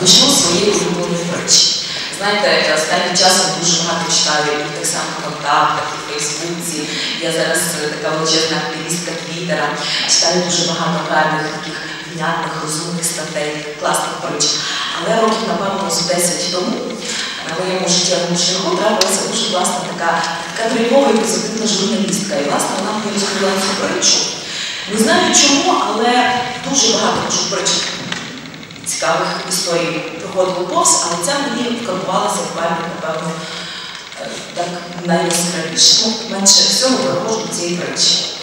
Почну своєї улюбленої притчі. Знаєте, останнім часом дуже багато читаю і так само в контактах, і в Фейсбуці. Я зараз е, така величезна активістка Твіттера. Читаю дуже багато гарних, таких внятних, розумних статей, класних притч. Але років, напевно, з 10 тому на моєму життєвому шляху трапилася дуже класна така, така драйвова і позитивна журналістка. І власне вона мені розповіла цю притчу. Не знаю чому, але дуже багато кажу притч цікавих історій проходило повз, але ця мені вкарбувалася в пам'ять, напевно, е, так найяскравіше. Ну, менше всього переходжу до цієї притчі.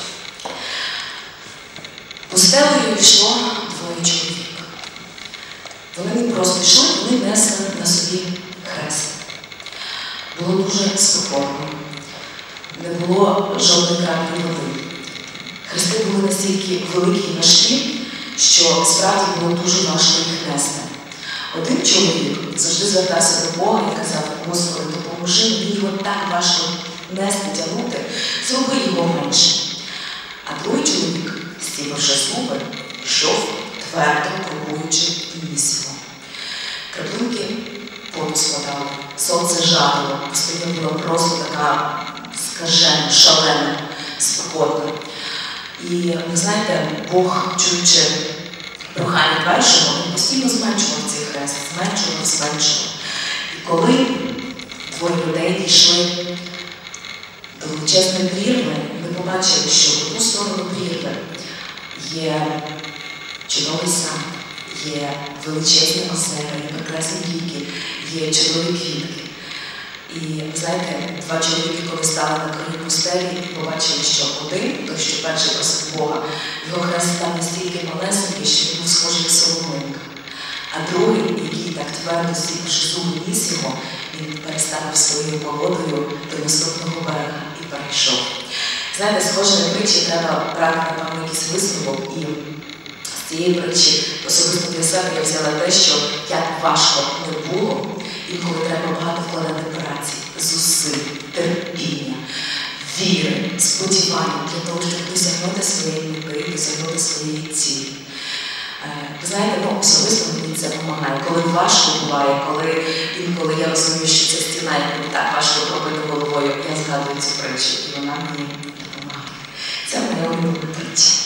Пустелею йшло двоє чоловік. Вони не просто йшли, вони несли на собі хрест. Було дуже спокійно, не було жодної краплі води. Хрести були настільки великі і важкі, що справді було дуже важко їх нести. Один чоловік завжди звертався до Бога і казав, Господи, допоможи мені його так важко нести, тягнути, зроби його менше. А другий чоловік, стіпивши зуби, йшов твердо пробуючи і ніс його. Краплинки поту складали, сонце жарило, пустиня була просто така скажена, шалена, спокійна. І ви знаєте, Бог, чуючи прохання першого, він постійно зменшував цей хрест, зменшував, зменшував. І коли двоє людей дійшли до величезної прірви, ми побачили, що в ту сторону прірви є чудовий сад, є величезні озера, є прекрасні ріки, є чудові квітки. І знаєте, два чоловіки, коли стали на краю пустелі, побачили, що один, той, що перший просив Бога, його хрест став настільки малесенький, що він був схожий як соломинка. А другий, який так твердо стіпивши зуби ніс його, він переставив своєю погодою до наступного берега і перейшов. Знаєте, схоже на притчі треба брати, напевно, якийсь висновок. І з цієї притчі особисто для себе я взяла те, що як важко не було, інколи треба багато вкладати праці, зусиль, терпіння, віри, сподівання для того, щоб досягнути своєї мети, досягнути своєї цілі. Е, Ви знаєте, ну особисто мені це допомагає. Коли важко буває, коли інколи я розумію, що це стіна, яку так важко пробити головою, я згадую цю притчу, і вона мені допомагає. Це моя улюблена притча.